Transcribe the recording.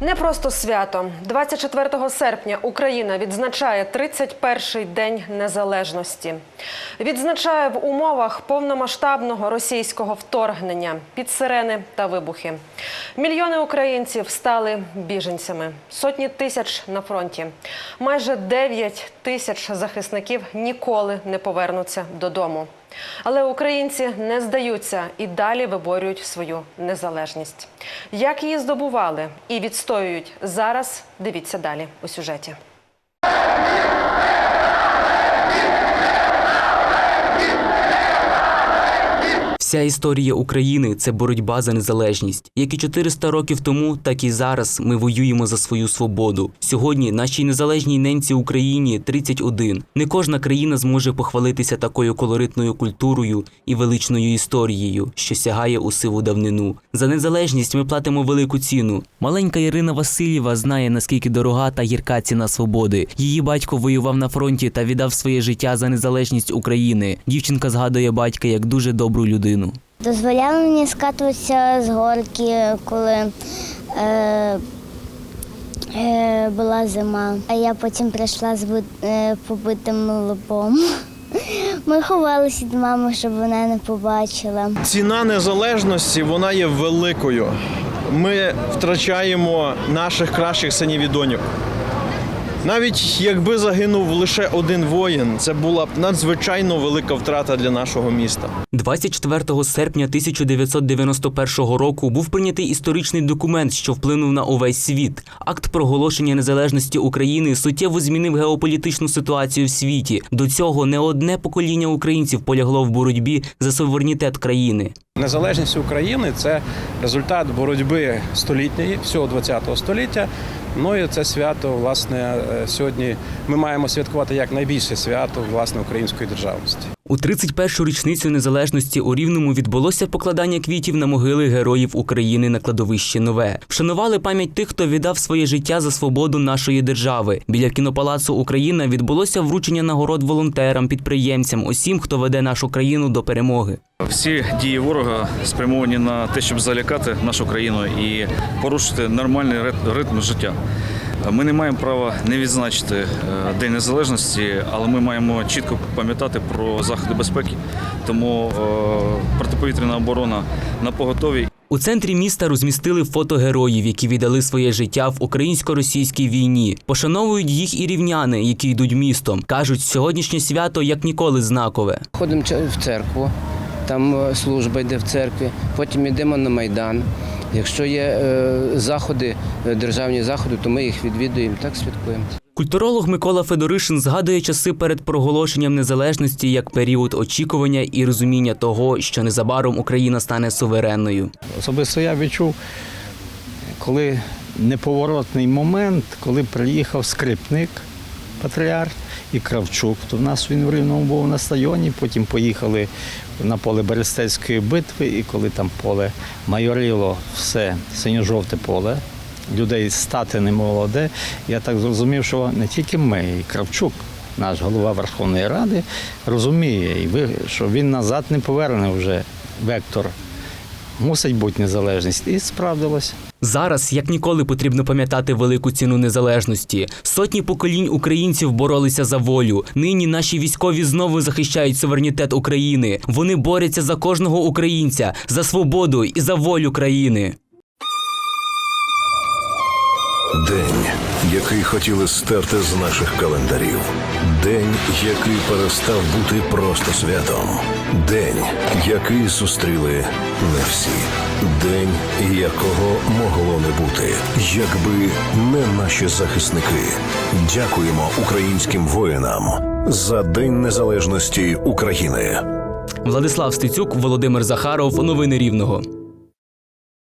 Не просто свято. 24 серпня Україна відзначає 31-й день незалежності. Відзначає в умовах повномасштабного російського вторгнення під сирени та вибухи. Мільйони українців стали біженцями. Сотні тисяч на фронті. Майже 9 тисяч захисників ніколи не повернуться додому. Але українці не здаються і далі виборюють свою незалежність. Як її здобували і відстоюють зараз, дивіться далі у сюжеті. Вся історія України це боротьба за незалежність. Як і 400 років тому, так і зараз ми воюємо за свою свободу. Сьогодні нашій незалежній ненці Україні 31. Не кожна країна зможе похвалитися такою колоритною культурою і величною історією, що сягає у сиву давнину. За незалежність ми платимо велику ціну. Маленька Ірина Васильєва знає наскільки дорога та гірка ціна свободи. Її батько воював на фронті та віддав своє життя за незалежність України. Дівчинка згадує батька як дуже добру людину. Дозволяли мені скатуватися з горки, коли е, е, була зима. А я потім прийшла з бу- е, побитим лобом. Ми ховалися від мами, щоб вона не побачила. Ціна незалежності вона є великою. Ми втрачаємо наших кращих синів і доньок. Навіть якби загинув лише один воїн, це була б надзвичайно велика втрата для нашого міста. 24 серпня 1991 року був прийнятий історичний документ, що вплинув на увесь світ. Акт проголошення незалежності України суттєво змінив геополітичну ситуацію в світі. До цього не одне покоління українців полягло в боротьбі за суверенітет країни. Незалежність України це результат боротьби столітньої, всього ХХ століття. Ну і це свято, власне, е, сьогодні ми маємо святкувати як найбільше свято власне української державності. У 31-шу річницю незалежності у Рівному відбулося покладання квітів на могили героїв України на кладовищі Нове. Вшанували пам'ять тих, хто віддав своє життя за свободу нашої держави. Біля кінопалацу Україна відбулося вручення нагород волонтерам, підприємцям, усім, хто веде нашу країну до перемоги. Всі дії ворога спрямовані на те, щоб залякати нашу країну і порушити нормальний рит- ритм життя. Ми не маємо права не відзначити е, День Незалежності, але ми маємо чітко пам'ятати про заходи безпеки. Тому е, протиповітряна оборона на поготові У центрі міста розмістили фото героїв, які віддали своє життя в українсько-російській війні. Пошановують їх і рівняни, які йдуть містом. кажуть, сьогоднішнє свято як ніколи знакове. Ходимо в церкву, там е, служба йде в церкві, потім йдемо на Майдан. Якщо є е, заходи, е, державні заходи, то ми їх відвідуємо, так святкуємо. Культуролог Микола Федоришин згадує часи перед проголошенням незалежності як період очікування і розуміння того, що незабаром Україна стане суверенною. Особисто я відчув, коли неповоротний момент, коли приїхав скрипник, патріарх і Кравчук. То в нас він в Рівному був на стадіоні, потім поїхали на поле Берестейської битви, і коли там поле майорило, все синьо-жовте поле. Людей стати не могло де. Я так зрозумів, що не тільки ми, і Кравчук, наш голова Верховної Ради, розуміє, що він назад не поверне вже вектор мусить бути незалежність. І справдилось. Зараз як ніколи потрібно пам'ятати велику ціну незалежності. Сотні поколінь українців боролися за волю. Нині наші військові знову захищають суверенітет України. Вони борються за кожного українця, за свободу і за волю країни. День, який хотіли стерти з наших календарів. День, який перестав бути просто святом. День, який зустріли не всі. День, якого могло не бути, якби не наші захисники. Дякуємо українським воїнам за День Незалежності України. Владислав Стецюк, Володимир Захаров. Новини Рівного.